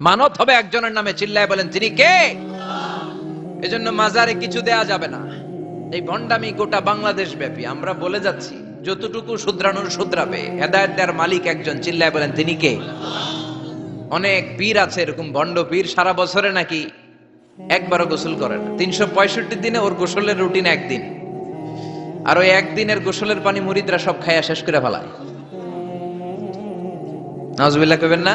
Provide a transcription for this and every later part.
মানত হবে একজনের নামে, চিল্লায় বলেন, তিনি কে? এজন্য মাজারে কিছু দেয়া যাবে না। এই ভণ্ডামি গোটা বাংলাদেশ ব্যাপী আমরা বলে যাচ্ছি, যতটুকু শুদ্রানুর শুদ্রাবে হেদায়ত দেওয়ার মালিক একজন, চিল্লায় বলেন, তিনি কে? অনেক পীর আছে এরকম ভণ্ড পীর, সারা বছরে নাকি একবারও গোসল করে না। তিনশো পঁয়ষট্টি দিনে ওর গোসলের রুটিন একদিন। আর ওই একদিনের গোসলের পানি মুরিদরা সব খাইয়া শেষ করে ফেলায়। নাজবিল্লাহ কবেন না?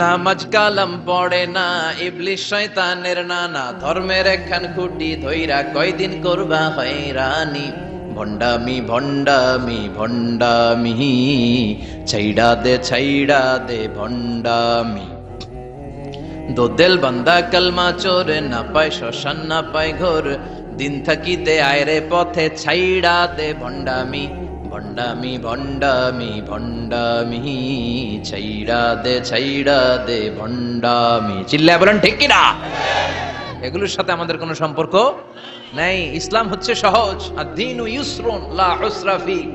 নামাজ কালাম পড়ে না ইবলিশ শয়তানের নানা ধর্মের একখান খুঁটি ধৈরা কয়দিন করবা হয়রানি। ভণ্ডামি ভণ্ডামি ভণ্ডামি, ছাইড়া দে ছাইড়া দে, ভণ্ডামি। দোদেল বান্দা কালমা চোর, না পায় শ্মশান, না পায় ঘোর। দিন থাকিতে আয়রে পথে ছাইড়া দে, ভণ্ডামি। ভণ্ডামি ভণ্ডামি ভণ্ডামি ছাইড়া দে ছাইড়া দে ভণ্ডামি। চিল্লায় বলেন, ঠিক কিনা? এগুলোর সাথে আমাদের কোনো সম্পর্ক নাই। ইসলাম হচ্ছে সহজ। আর দিন ইউসরুন, লা হুসরা ফি।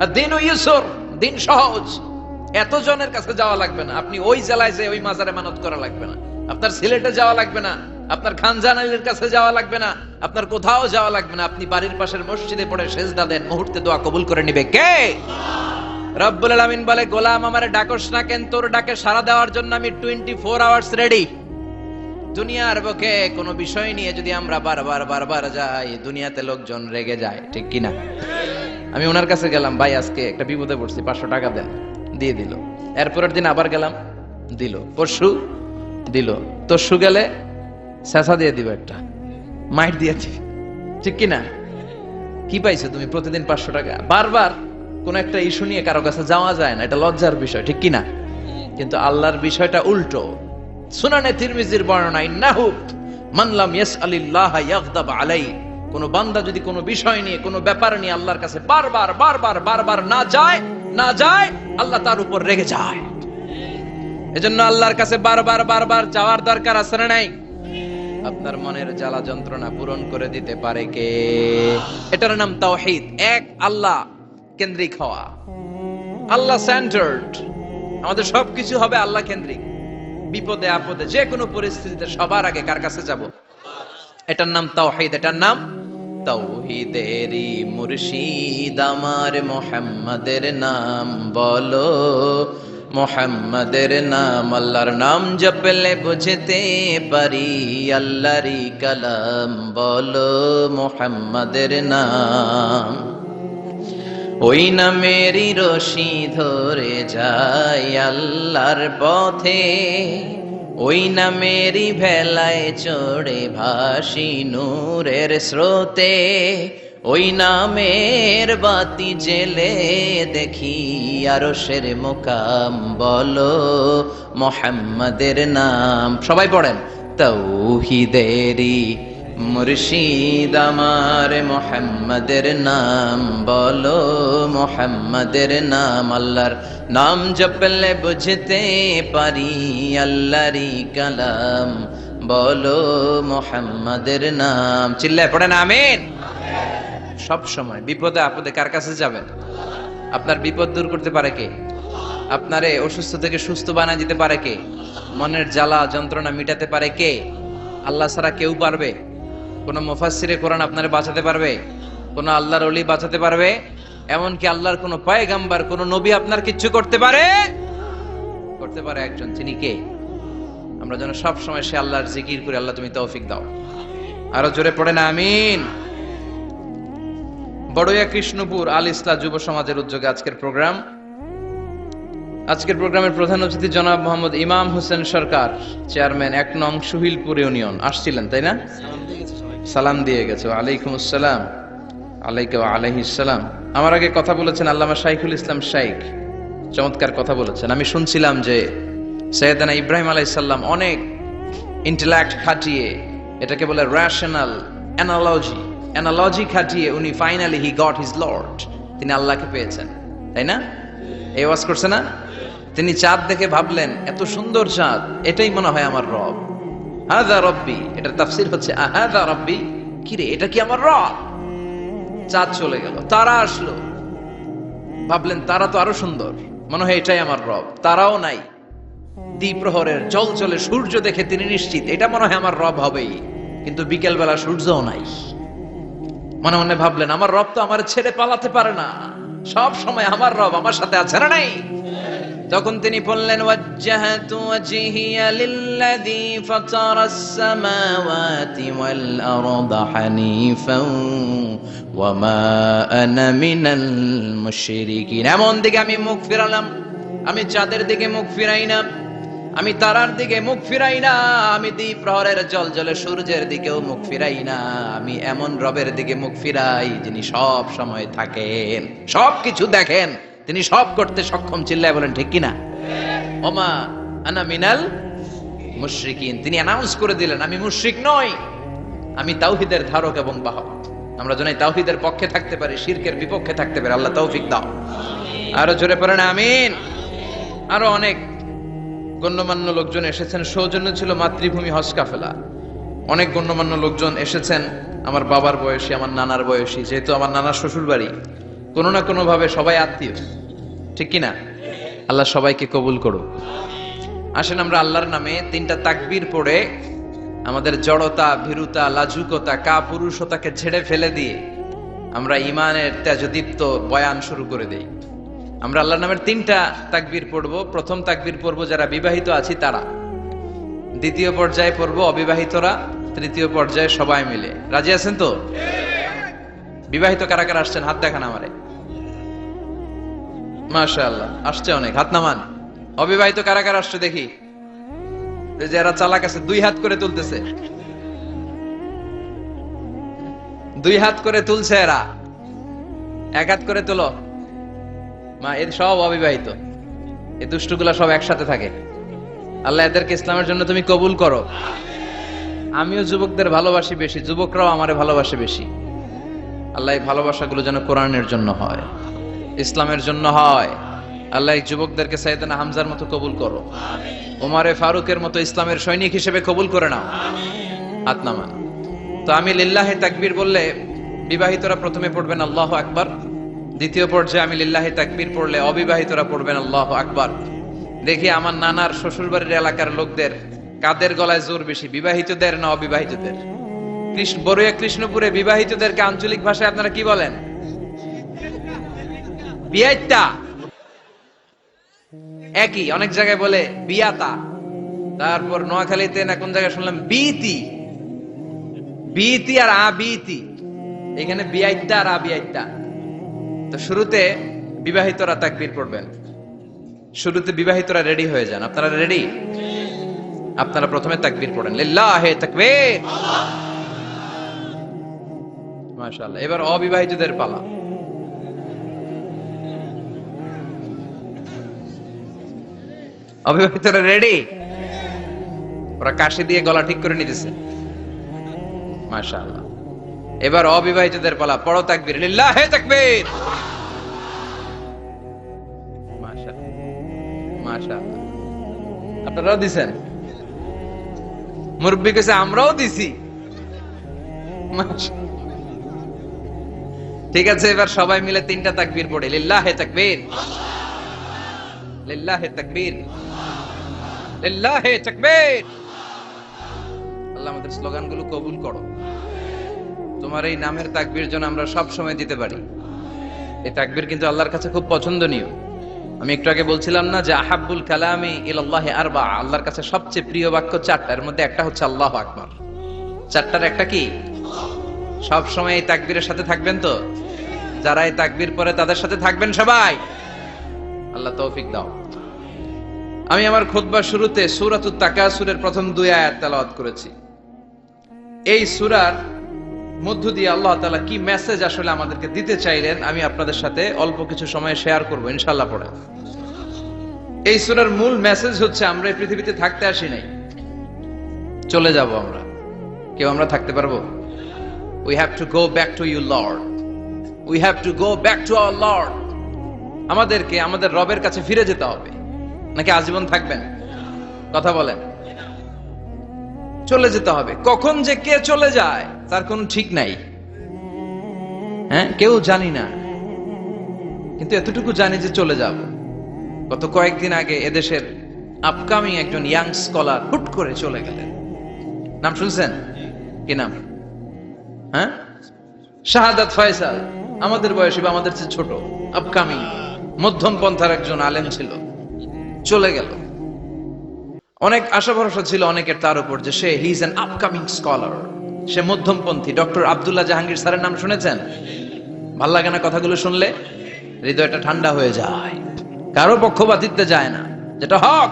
আর দিন ইউসর, দিন সহজ। এত জনের কাছে যাওয়া লাগবে না। আপনি ওই জেলায় যে ওই মাজারে মানত করা লাগবে না। আপনার সিলেটে যাওয়া লাগবে না। আপনার খানজান আলীর কাছে যাওয়া লাগবে না, আপনার কোথাও যাওয়া লাগবে না। আপনি বাড়ির পাশের মসজিদে পড়ে সেজদা দেন, মুহূর্তে দোয়া কবুল করে নিবে। কে? রব্বুল আলামিন বলে, গোলাম আমারে ডাকস না কেন, তোর ডাকে সাড়া দেওয়ার জন্য আমি টোয়েন্টি ফোর আওয়ার্স রেডি দুনিয়ার বুকে কোনো বিষয় নিয়ে যদি আমরা বারবার বারবার যাই, দুনিয়াতে লোকজন রেগে যায়, ঠিক কিনা? আমি ওনার কাছে গেলাম, ভাই, আজকে একটা বিপদে পড়ছি, পাঁচশো টাকা দেন। দিয়ে দিল। এরপরের দিন আবার গেলাম, দিল। পরশু দিল। তরশু গেলে শেষা দিয়ে দিব একটা। মাইট দিয়ে দিবি ঠিক কিনা? কি পাইছো তুমি প্রতিদিন পাঁচশো টাকা? বারবার কোন একটা ইস্যু নিয়ে কারও কাছে যাওয়া যায় না, এটা লজ্জার বিষয়, ঠিক কিনা? কিন্তু আল্লাহর বিষয়টা উল্টো। সুনানে তিরমিজির বর্ণনা, ইন্নাহু মানলাম ইয়াস আলিল্লাহ ইয়াগদাব আলাই কোন বান্দা যদি কোনো বিষয় নিয়ে, কোনো ব্যাপার নিয়ে আল্লাহর কাছে বারবার বারবার বারবার না যায় না যায়, আল্লাহ তার উপর রেগে যায়। এজন্য আল্লাহর কাছে বারবার বারবার যাওয়ার দরকার আছে না নাই? আপনার মনের জ্বালা যন্ত্রণা পূরণ করে দিতে পারে কে? এটার নাম তাওহিদ। এক, আল্লাহ কেন্দ্রিক হওয়া। আল্লাহ সেন্টার্ড আমাদের সবকিছু হবে আল্লাহ কেন্দ্রিক। বিপদে, আপদে, যে কোনো পরিস্থিতিতে সবার আগে কার কাছে যাব? এটার নাম তাওহিদ, এটার নাম তাওহীদেরই মুর্শিদ। আমার মোহাম্মদের নাম বলো। মোহাম্মদের নাম, আল্লাহর নাম জপলে বুঝতে পারি। আল্লাহরই কালাম, বলো মোহাম্মদের নাম। ওই নামেরই রশি ধরে যায় আল্লাহর পথে। ওই নামেরই ভেলায় চড়ে ভাসি নূরের স্রোতে। ওই নামের বাতি জেলে দেখি আরও সের মোকাম, বলো মোহাম্মদের নাম। সবাই পড়েন, তৌহিদেরি মুর্শিদ আমার মোহাম্মদের নাম, বলো মোহাম্মদের নাম। আল্লাহর নাম জপলে বুঝতে পারি আল্লাহরি কালাম, বলো মোহাম্মদের নাম। চিল্লায় পড়েন, আমিন। সব সময় বিপদে আপদে কার কাছে যাবেন? আপনার বিপদ দূর করতে পারে কে? আপনারে অসুস্থ থেকে সুস্থ বানায় দিতে পারে কে? মনের জ্বালা, যন্ত্রণা মিটাতে পারে কে? আল্লাহ ছাড়া কেউ পারবে? কোন মুফাসসিরে কোরআন আপনারে বাঁচাতে পারবে? কোন আল্লাহর ওলি বাঁচাতে পারবে? এমনকি আল্লাহর কোন পয়গাম্বার, কোন নবী আপনার কিচ্ছু করতে পারে? করতে পারে একজন। তিনি কে? আমরা যেন সব সময় সে আল্লাহর জিকির করে আল্লাহ তুমি তৌফিক দাও। আরও জোরে পড়ে না, আমিন। বড়ইয়া কৃষ্ণপুর আল ইসলা যুব সমাজের উদ্যোগে আজকের প্রোগ্রাম। আজকের প্রোগ্রামের প্রধান অতিথি জনাব মোহাম্মদ ইমাম হোসেন সরকার, চেয়ারম্যান এক নং সুহিলপুর ইউনিয়ন। আসছিলেন, তাই না? সালাম দিয়ে গেছে। আলাইকুম আসসালাম। আলাইকুম আলাইহিসালাম আমার আগে কথা বলেছেন আল্লামা শাইখুল ইসলাম শাইখ। চমৎকার কথা বলেছেন। আমি শুনছিলাম যে সৈয়দানা ইব্রাহিম আলাইসাল্লাম অনেক ইন্টেলেক্ট খাটিয়ে এটাকে বলে রেশনাল অ্যানালজি অ্যানালজি খাটিয়ে উনি finally he got his lord তিনি আল্লাহকে পেয়েছেন, তাই না? এই ওয়াজ করছে না? তিনি চাঁদ দেখে ভাবলেন, এত সুন্দর চাঁদ, এটাই মনে হয় আমার রব। হাদা রব্বি, এটার তাফসির হচ্ছে আহাদা রব্বি, কিরে, এটা কি আমার রব? চাঁদ চলে গেল, তারা আসলো। ভাবলেন, তারা তো আরও সুন্দর। মনে হয় এটাই আমার রব, তারাও নাই। দ্বিপ্রহরের জল চলে সূর্য দেখে তিনি নিশ্চিত, এটা মনে হয় আমার রব হবেই। কিন্তু বিকেল বেলা সূর্যও নাই। মনে মনে ভাবলেন, আমার রব তো আমার ছেড়ে পালাতে পারে না। সব সময় আমার রব আমার সাথে আছে না নাই? তখন তিনি বললেন মিনাল এমন দিকে আমি মুখ ফিরালাম। আমি চাঁদের দিকে মুখ ফিরাই না। আমি তারার দিকে মুখ ফিরাই না, আমি দ্বীপ প্রহরের জল জলে সূর্যের দিকেও মুখ ফিরাই না, আমি এমন রবের দিকে মুখ ফিরাই যিনি সব সময় থাকেন। সব কিছু দেখেন, তিনি সব করতে সক্ষম চিল্লায় বলেন, ঠিক কিনা? ওমা আনা মিনাল মুশরিকিন, তিনি অ্যানাউন্স করে দিলেন, আমি মুশরিক নই, আমি তাওহিদের ধারক এবং বাহক। আমরা যেন তাওহিদের পক্ষে থাকতে পারি, শিরকের বিপক্ষে থাকতে পারি, আল্লাহ তৌফিক দাও। আরও জোরে পড়েন, আমিন। আরও অনেক গণ্যমান্য লোকজন এসেছেন। সৌজন্য ছিল মাতৃভূমি হজ কাফেলা। অনেক গণ্যমান্য লোকজন এসেছেন, আমার বাবার বয়সী, আমার নানার বয়সী, যেহেতু আমার নানার শ্বশুর বাড়ি কোনো না কোনো ভাবে সবাই আত্মীয়। ঠিক কি না আল্লাহ সবাইকে কবুল করুক। আসেন আমরা আল্লাহর নামে তিনটা তাকবীর পড়ে, আমাদের জড়তা, ভীরুতা, লাজুকতা কা পুরুষতাকে ছেড়ে ফেলে দিয়ে আমরা ইমানের তেজদীপ্ত বয়ান শুরু করে দেই। আমরা আল্লাহর নামের তিনটা তাকবির পড়ব। প্রথম তাকবির পড়ব যারা বিবাহিত আছি তারা। দ্বিতীয় পর্যায়ে পড়ব অবিবাহিতরা, তৃতীয় পর্যায়ে সবাই মিলে। রাজি আছেন তো? বিবাহিত কারা কারা আসছেন? হাত দেখান আমারে। মাশাআল্লাহ, আসছে অনেক। হাত নামান। অবিবাহিত কারা কারা আসছে দেখি? এই যে এরা চালাক আছে, দুই হাত করে তুলতেছে। দুই হাত করে তুলছে এরা। এক হাত করে তুলো। মা, এর সব অবিবাহিত। এ দুষ্টগুলা সব একসাথে থাকে। আল্লাহ এদেরকে ইসলামের জন্য তুমি কবুল করো। আমিও যুবকদের ভালোবাসি বেশি, যুবকরাও আমারে ভালোবাসে বেশি। আল্লাহ এই ভালোবাসাগুলো যেন কোরআনের জন্য হয়, ইসলামের জন্য হয়। আল্লাহ যুবকদেরকে সাইদানা হামজার মতো কবুল করো। ওমারে ফারুকের মতো ইসলামের সৈনিক হিসেবে কবুল করে নাও। হাত নামান। তো আমি লিল্লাহে তাকবীর বললে বিবাহিতরা প্রথমে পড়বেন আল্লাহ আকবার। দ্বিতীয় পর্যায়ে আমি লিল্লাহে তাকবীর পড়লে অবিবাহিতরা পড়বেন, আল্লাহ আকবার। দেখি আমার নানার শ্বশুরবাড়ির এলাকার লোকদের কাদের গলায় জোর বেশি, বিবাহিতদের না অবিবাহিতদের? কৃষ্ণ বড়ুয়া কৃষ্ণপুরে বিবাহিতদেরকে আঞ্চলিক ভাষায় আপনারা কি বলেন? বিয়াইতা একই, অনেক জায়গায় বলে বিয়াতা। তারপর নোয়াখালীতে না কোন জায়গায় শুনলাম? বিতি বিতি আর আবিতি এখানে বিয়াইতা আর আবিয়াইতা তো শুরুতে বিবাহিতরা তাকবীর পড়বেন। শুরুতে বিবাহিতরা রেডি হয়ে যান। আপনারা রেডি? আপনারা প্রথমে তাকবীর পড়েন। লিল্লাহে তাকবীর। মাশাআল্লাহ। এবার অবিবাহিতদের পালা। অবিবাহিতরা রেডি? ওরা কাশি দিয়ে গলা ঠিক করে নিতেছে। মাশাআল্লাহ। এবার অবিবাহিতদের পালা। পড়ো তাকবীর। লিল্লাহে তাকবীর। মাশাআল্লাহ মাশাআল্লাহ। আপনারাও দিছেন? মুরব্বী কাছে আমরাও দিছি। ঠিক আছে, এবার সবাই মিলে তিনটা তাকবীর পড়ে। লিল্লাহে তাকবীর। লিল্লাহে তাকবীর। লিল্লাহে তাকবীর। আল্লাহ আমাদের স্লোগানগুলো কবুল করো। তোমার এই নামের তাকবীর জন্য আমরা সব সময় দিতে পারি। এই তাকবীর কিন্তু আল্লাহর কাছে খুব পছন্দনীয়। আমি একটু আগে বলছিলাম না যে আহাব্বুল কালামি ইলাল্লাহি আরবা, আল্লাহর কাছে সবচেয়ে প্রিয় বাক্য চারটার মধ্যে একটা হচ্ছে আল্লাহ আকবার। চারটার একটা কি? সব সময় এই তাকবীরের সাথে থাকবেন তো? যারা এই তাকবীর পরে তাদের সাথে থাকবেন সবাই? আল্লাহ তৌফিক দাও। আমি আমার খুতবা শুরুতে সূরাতুত তাকাসুরের প্রথম দুই আয়াত তেলাওয়াত করেছি। এই সূরার মধ্য দিয়ে আল্লাহ তালা কি মেসেজ আসলে আমাদেরকে দিতে চাইলেন, আমি আপনাদের সাথে অল্প কিছু সময় শেয়ার করব ইনশাল্লাহ পড়ে এই সূরার মূল মেসেজ হচ্ছে, আমরা এই পৃথিবীতে থাকতে আসি নাই। চলে যাব আমরা। কেউ আমরা থাকতে পারব? We have to go back to you lord we have to go back to our lord আমাদেরকে, আমাদের রবের কাছে ফিরে যেতে হবে। নাকি আজীবন থাকবেন? কথা বলেন। চলে যেতে হবে। কখন যে কে চলে যায়, তার কোনো ঠিক নাই। হ্যাঁ কেউ জানি না। কিন্তু এতটুকু জানি যে চলে যাব। গত কয়েকদিন আগে এদেশের আপকামিং একজন ইয়াং স্কলার হুট করে চলে গেলেন। নাম শুনছেন? কি নাম? হ্যাঁ? শাহাদাত ফয়সাল। আমাদের বয়সী বা আমাদের চেয়ে ছোট। আপকামিং মধ্যম পন্থার একজন আলেম ছিল। চলে গেল। অনেক আশা ভরসা ছিল অনেকের তার উপর যে সে he is an upcoming scholar সে মধ্যমপন্থী। ডক্টর আবদুল্লাহ জাহাঙ্গীর স্যারের নাম শুনেছেন? ভালো লাগে না কথাগুলো শুনলে? হৃদয়টা ঠান্ডা হয়ে যায়। কারও পক্ষপাতিত্বে যায় না। যেটা হক,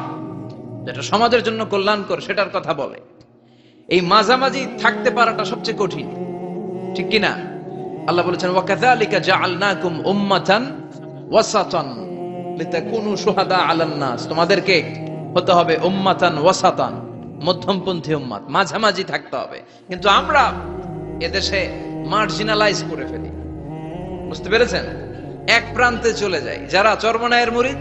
যেটা সমাজের জন্য কল্যাণকর, সেটার কথা বলে। এই মাঝামাঝি থাকতে পারাটা সবচেয়ে কঠিন। ঠিক কি না আল্লাহ বলেছেন, ওয়াকাযালিকা জাআলনাকুম উম্মাতান ওয়াসাতান লিতাকুনু শুহাদা আলান নাস। তোমাদেরকে হতে হবে উম্মাতান ওয়াসাতান, মধ্যমপন্থী উম্মাত, মাঝামাঝি থাকতে হবে। কিন্তু আমরা এদেশে মার্জিনালাইজ করে ফেলি। বুঝতে পেরেছেন? এক প্রান্তে চলে যাই। যারা চরমনায়ের মুরিদ,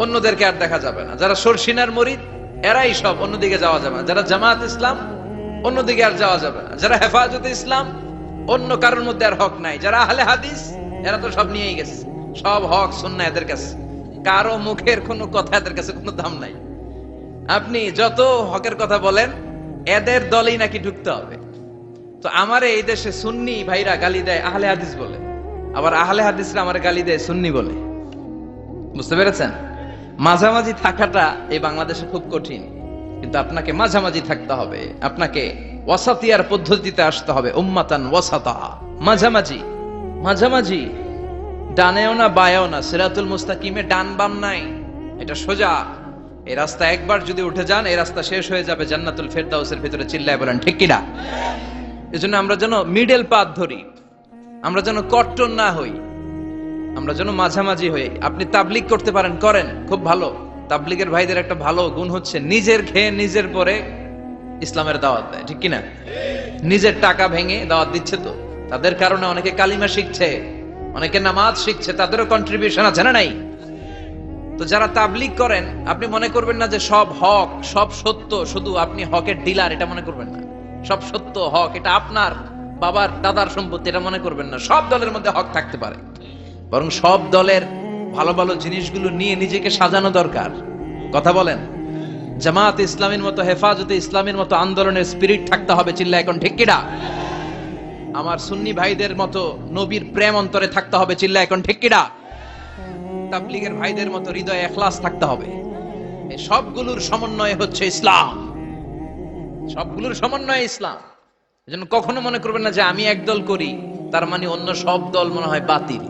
অন্যদেরকে আর দেখা যাবে না। যারা সরসিনার মুরিদ, এরাই সব অন্যদিকে যাওয়া যাবে না। যারা জামাত ইসলাম, অন্যদিকে আর যাওয়া যাবে না। যারা হেফাজতে ইসলাম, অন্য কারোর মধ্যে আর হক নাই। যারা আহলে হাদিস, এরা তো সব নিয়েই গেছে। সব হক শুননা এদের কাছে। কারও মুখের কোনো কথা এদের কাছে কোনো দাম নাই। আপনি যত হকের কথা বলেন, এদের দলেই নাকি ঢুকতে হবে। তো আমার এই দেশে সুন্নি ভাইরা গালি দেয়, আহলে হাদিস বলে। আবার আহলে হাদিসরা আমার গালি দেয় সুন্নি বলে। বুঝতে পেরেছেন? মাঝামাঝি থাকাটা এই বাংলাদেশে খুব কঠিন। কিন্তু আপনাকে মাঝামাঝি থাকতে হবে। আপনাকে ওয়াসাতিয়ার পদ্ধতিতে আসতে হবে, উম্মাতান ওয়াসাতা। মাঝামাঝি মাঝামাঝি। ডানেও না বায়াও না, সিরাতুল মুস্তাকিমে ডান বাম নাই। এটা সোজা। এই রাস্তা একবার যদি উঠে যান, এই রাস্তা শেষ হয়ে যাবে জান্নাতুল ফেরদাউসের ভিতরে, চিল্লায় বলেন, ঠিক কিনা? এজন্য আমরা যেন মিডল পাথ ধরি। আমরা যেন কট্টর না হই। আমরা যেন মাঝামাঝি হই। আপনি তাবলিগ করতে পারেন, করেন, খুব ভালো। তাবলিগের ভাইদের একটা ভালো গুণ হচ্ছে, নিজের খেয়ে নিজের পরে ইসলামের দাওয়াত দেয়, ঠিক কিনা? নিজের টাকা ভেঙে দাওয়াত দিচ্ছে তো। তাদের কারণে অনেকে কালিমা শিখছে। অনেকে নামাজ শিখছে, তাদেরও কন্ট্রিবিউশন আছে, না নাই? তো যারা তাবলিগ করেন, আপনি মনে করবেন না যে সব হক, সব সত্য, শুধু আপনি হকের ডিলার এটা মনে করবেন না। সব সত্য, হক, এটা আপনার বাবার, দাদার সম্পত্তি, এটা মনে করবেন না। সব দলের মধ্যে হক থাকতে পারে। বরং সব দলের ভালো ভালো জিনিসগুলো নিয়ে নিজেকে সাজানো দরকার। কথা বলেন। জামাত ইসলামের মতো, হেফাজতে ইসলামের মতো আন্দোলনের স্পিরিট থাকতে হবে চিল্লা এখন ঠিক কিনা? আমার সুন্নি ভাইদের মতো নবীর প্রেম অন্তরে থাকতে হবে, চিল্লা, এখন ঠিক তাবলিগের ভাইদের মতো হৃদয়ে এখলাস থাকতে হবে। সবগুলোর সমন্বয় হচ্ছে ইসলাম। সবগুলোর সমন্বয় ইসলাম। এজন্য কখনো মনে করবেন না যে আমি একদল করি, তার মানে অন্য সব দল মনে হয় বাতিল।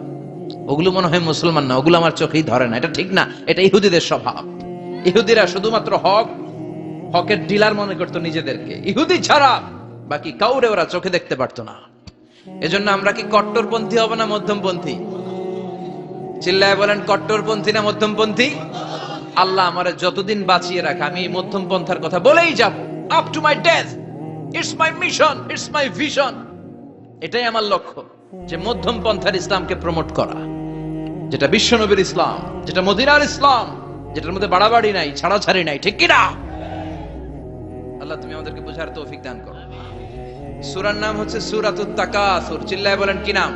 ওগুলো মনে হয় মুসলমান না, ওগুলো আমার চোখেই ধরে না। এটা ঠিক না, এটা ইহুদিদের স্বভাব। ইহুদিরা শুধুমাত্র হক, হকের ডিলার মনে করতো নিজেদেরকে। ইহুদি ছাড়া বাকি কাউরে ওরা চোখে দেখতে পারতো না। এজন্য আমরা কি কট্টরপন্থী হব না মধ্যমপন্থী? চিল্লায় বলেন, কট্টরপন্থী না মধ্যমপন্থী? আল্লাহ আমারে যতদিন বাঁচিয়ে রাখে, আমি এই মধ্যম পন্থার কথা বলেই যাব। Up to my death it's my mission it's my vision এটাই আমার লক্ষ্য, যে মধ্যম পন্থার ইসলামকে প্রমোট করা। যেটা বিশ্বনবীর ইসলাম, যেটা মদিনার ইসলাম, যেটার মধ্যে বাড়াবাড়ি নাই, ছাড়াছাড়ি নাই, ঠিক কিনা আল্লাহ তুমি আমাদেরকে বোঝার তৌফিক দান করো। সূরার নাম হচ্ছে সূরাতুত তাকাসুর। চিল্লায় বলেন, কি নাম?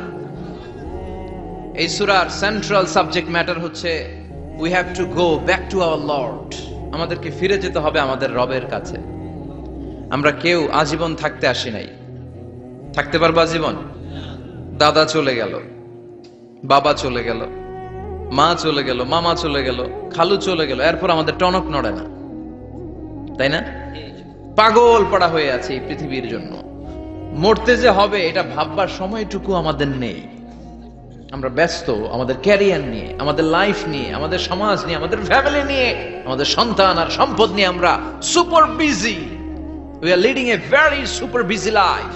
এই সুরার সেন্ট্রাল সাবজেক্ট ম্যাটার হচ্ছে we have to go back to our lord আমাদেরকে ফিরে যেতে হবে আমাদের রবের কাছে। আমরা কেউ আজীবন থাকতে আসি নাই। থাকতে পারব আজীবন? দাদা চলে গেল, বাবা চলে গেল, মা চলে গেল, মামা চলে গেল, খালু চলে গেল, এরপর আমাদের টনক নড়ে না। তাই না? পাগল পড়া হয়ে আছে এই পৃথিবীর জন্য। মরতে যে হবে, এটা ভাববার সময়টুকু আমাদের নেই। আমরা ব্যস্ত, আমাদের ক্যারিয়ার নিয়ে, আমাদের লাইফ নিয়ে, আমাদের সমাজ নিয়ে, আমাদের ফ্যামিলি নিয়ে, আমাদের সন্তান আর সম্পদ নিয়ে আমরা super busy we are leading a very super busy life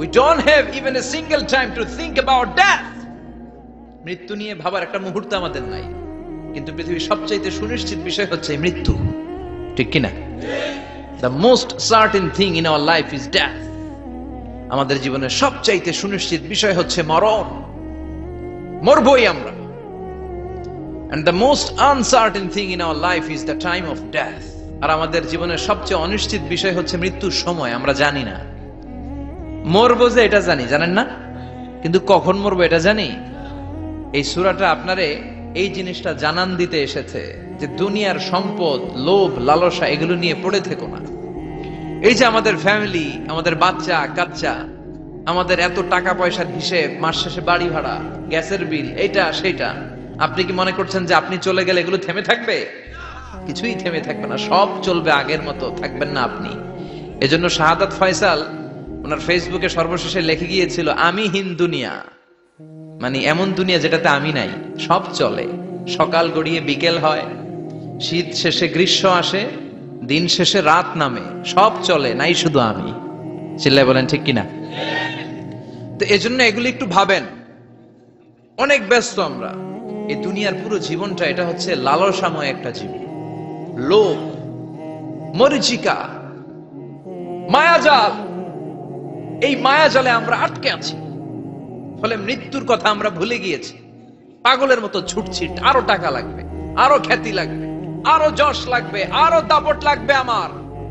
we don't have even a single time to think about death মৃত্যু নিয়ে ভাবার একটা মুহূর্ত আমাদের নাই। কিন্তু পৃথিবীর সবচাইতে সুনিশ্চিত বিষয় হচ্ছে মৃত্যু। ঠিক কিনা? The most certain thing in our life is death আমাদের জীবনের সবচাইতে সুনিশ্চিত বিষয় হচ্ছে মরণ। মরবই আমরা। And the most uncertain thing in our life is the time of death আর আমাদের জীবনের সবচেয়ে অনিশ্চিত বিষয় হচ্ছে মৃত্যুর সময়, আমরা জানি না। মরবো যে এটা জানি, জানেন না? কিন্তু কখন মরবো এটা জানি? এই সুরাটা আপনারে এই জিনিসটা জানান দিতে এসেছে যে দুনিয়ার সম্পদ, লোভ, লালসা, এগুলো নিয়ে পড়ে থেকো না। এই যে আমাদের ফ্যামিলি আমাদের বাচ্চা, কাচ্চা, আমাদের এত টাকা পয়সার হিসেব, মাস শেষে বাড়ি ভাড়া, গ্যাসের বিল, এইটা সেটা আপনি কি মনে করছেন যে আপনি চলে গেলে এগুলো থেমে থাকবে? কিছুই থেমে থাকবে না, সব চলবে আগের মতো, থাকবেন না আপনি। এজন্য শাহাদাত ফয়সাল ওনার ফেসবুকে সর্বশেষে লিখে গিয়েছিল, আমি হিন দুনিয়া। মানে এমন দুনিয়া যেটাতে আমি নাই, সব চলে। সকাল গড়িয়ে বিকেল হয়, শীত শেষে গ্রীষ্ম আসে দিন শেষে রাত নামে, সব চলে, নাই শুধু আমি। চিল্লাই বলেন, ঠিক কিনা? তো এজন্য এগুলি একটু ভাবেন। অনেক ব্যস্ত আমরা। এই দুনিয়ার পুরো জীবনটা, এটা হচ্ছে লালসাময় একটা জীবন। লোভ, মরিচিকা, মায়াজাল। এই মায়াজালে আমরা আটকে আছি। ফলে মৃত্যুর কথা আমরা ভুলে গিয়েছি। পাগলের মতো ছুটছি, আরও টাকা লাগবে, আরও খ্যাতি লাগবে। আরও যশ লাগবে, আরও দাপট লাগবে আমার।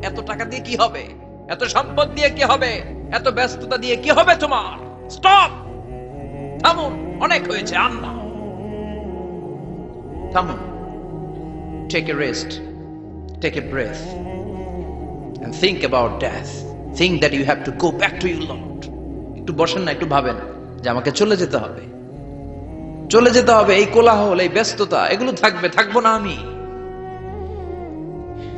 এত টাকা দিয়ে কি হবে? এত সম্পদ দিয়ে কি হবে? এত ব্যস্ততা দিয়ে কি হবে তোমার? স্টপ থামুন, অনেক হয়েছে আর না থামুন। Take a rest take a breath and think about death. Think that you have to go back to your Lord. একটু বসেন না, একটু ভাবেন, যে আমাকে চলে যেতে হবে। চলে যেতে হবে, এই কোলাহল, এই ব্যস্ততা, এগুলো থাকবে, থাকব না আমি।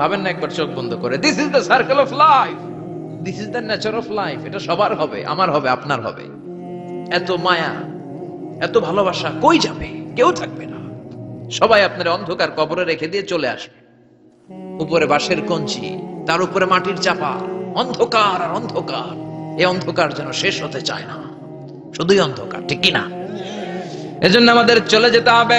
ভাবেন না, একবার চোখ বন্ধ করে। This is the circle of life this is the nature of life এটা সবার হবে, আমার হবে, আপনার হবে। এত মায়া, এত ভালোবাসা কই যাবে? কেউ থাকবে না। সবাই আপনার অন্ধকার কবরে রেখে দিয়ে চলে আসবে। উপরে বাঁশের কঞ্চি, তার উপরে মাটির চাপা। অন্ধকার আর অন্ধকার এই অন্ধকার যেন শেষ হতে চায় না। শুধুই অন্ধকার, ঠিক কিনা এজন্য আমাদের চলে যেতে হবে।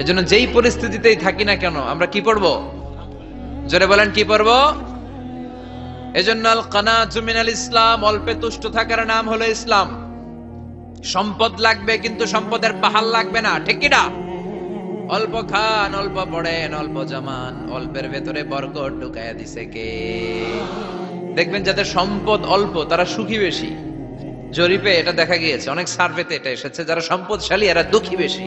এজন্য যেই পরিস্থিতিতেই থাকি না কেন, আমরা কি পড়ব? জোরে বলেন, কি পড়ব? এজন্য আল কানা জুমিন আল ইসলাম, অল্পে তুষ্ট থাকার নাম হলো ইসলাম। সম্পদ লাগবে, কিন্তু সম্পদের পাহাড় লাগবে না, ঠিক কিনা অল্প খান, অল্প পড়েন, অল্প জামান, অল্পের ভেতরে বরকত ঢুকাইয়া দিছে কে? দেখবেন যাদের সম্পদ অল্প, তারা সুখী বেশি। জরিপে এটা দেখা গিয়েছে, অনেক সার্ভেতে এটা এসেছে, যারা সম্পদশালী, এরা দুঃখী বেশি।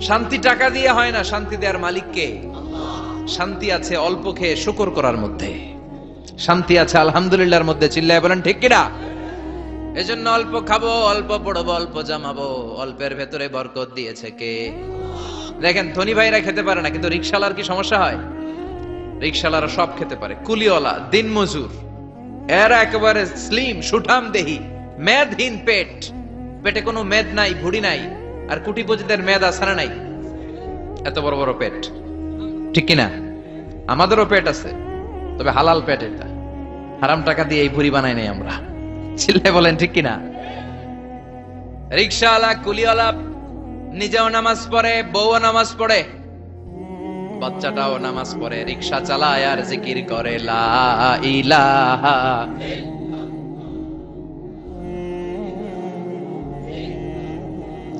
শান্তি টাকা দিয়ে হয় না, শান্তি দেওয়ার মালিককে। শান্তি আছে অল্প খেয়ে শুকর করার মধ্যে। শান্তি আছে আলহামদুলিল্লাহর মধ্যে, চিল্লায় বলেন, ঠিক কিনা? এজন্য অল্প খাব, অল্প পড়ব, অল্প জামাবো, অল্পের ভেতরে বরকত দিয়েছে কে? দেখেন, ধনী ভাইরা খেতে পারে না, কিন্তু রিক্সালার কি সমস্যা হয়? রিক্সালারা সব খেতে পারে। কুলিওয়ালা দিন মজুর এরা একেবারে স্লিম, সুঠাম দেহি, মেদহীন পেট। পেটে কোনো মেদ নাই, ভুড়ি নাই। আর কুটিপতিদের মেদ আছে না নাই। এত বড় বড় পেট। ঠিক কিনা? আমাদেরও পেট আছে, তবে হালাল পেট এটা। হারাম টাকা দিয়ে এই ভুড়ি বানাই নাই আমরা। চিল্লে বলেন, ঠিক কিনা? রিক্সাওয়ালা, কুলিওয়ালা, নিজেও নামাজ পড়ে, বউও নামাজ পড়ে, বাচ্চাটাও নামাজ পড়ে, রিক্সা চালায় আর জিকির করে, লা ইলাহা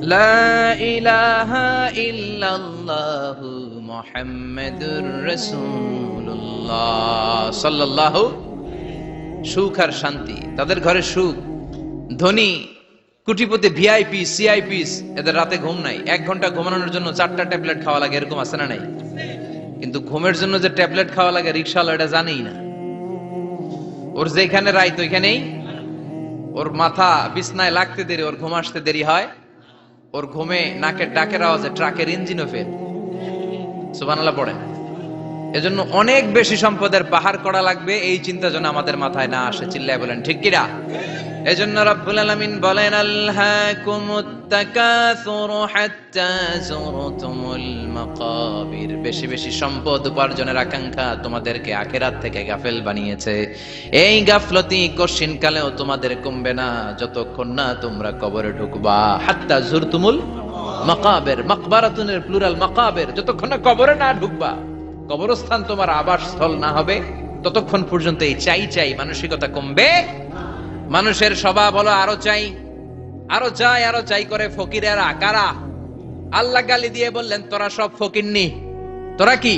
লা ইলাহা ইল্লাল্লাহু মুহাম্মাদুর রাসূলুল্লাহ। সাল্লাল্লাহু, সুখ আর শান্তি, তাদের ঘরে সুখ। ধনী, কুটিপতি, ভিআইপি, সিআইপিস, এদের রাতে ঘুম নাই। এক ঘণ্টা ঘুমানোর জন্য চারটা ট্যাবলেট খাওয়া লাগে, এরকম আছে না নাই? কিন্তু ঘুমের জন্য যে ট্যাবলেট খাওয়া লাগে রিক্সাওয়ালা এটা জানেই না। ওর যেখানে রাইত, ওইখানেই ওর মাথা বিছনায় লাগতে দেরি, ওর ঘুম আসতে দেরি হয়। ওর ঘুমে নাকের ডাকের আওয়াজে ট্রাকের ইঞ্জিনও ফেল সুবানাল্লাহ পড়ে এজন্য অনেক বেশি সম্পদের পাহাড় করা লাগবে, এই চিন্তা যেন আমাদের মাথায় না আসে। চিল্লায় বলেন, ঠিক কিরা এজন্য রব্বুল আলামিন বলেন বেশি বেশি সম্পদ উপার্জনের আকাঙ্ক্ষা তোমাদেরকে আখেরাত থেকে গাফেল বানিয়েছে। এই গাফলতি কশিন কালেও তোমাদের কমবে না, যতক্ষণ না তোমরা কবরে ঢুকবা। হাত্তা যুরতুমুল মাকাবের, মাকবারাতুনের প্লুরাল মাকাবের, যতক্ষণ না কবরে না ঢুকবা। কবরস্থান তোমার আবাসস্থল না হবে, ততক্ষণ পর্যন্ত এই চাই চাই মানসিকতা কমবে মানুষের স্বভাব হলো আরো চাই আরো চাই আরো চাই করে ফকিরেরা কারা আল্লাহ গালি দিয়ে বললেন তোরা সব ফকিরনি তোরা কি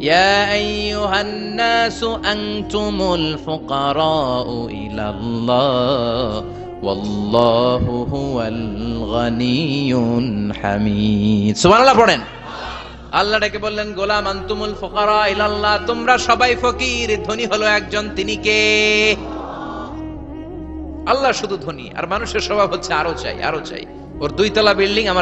يا أيها الناس أنتم الفقراء إلى الله والله هو الغني الحميد سبحان الله পড়েন আল্লাহ ডেকে বললেন গোলাম আন্তুমুল ফকারা ইলাল্লাহ তোমরা সবাই ফকির ধনী হলো একজন তিনি কে আল্লাহ শুধু ধনী, আর মানুষের স্বভাব হচ্ছে আরও চাই আরও চাই। ওর দুই তলা বিল্ডিং আমার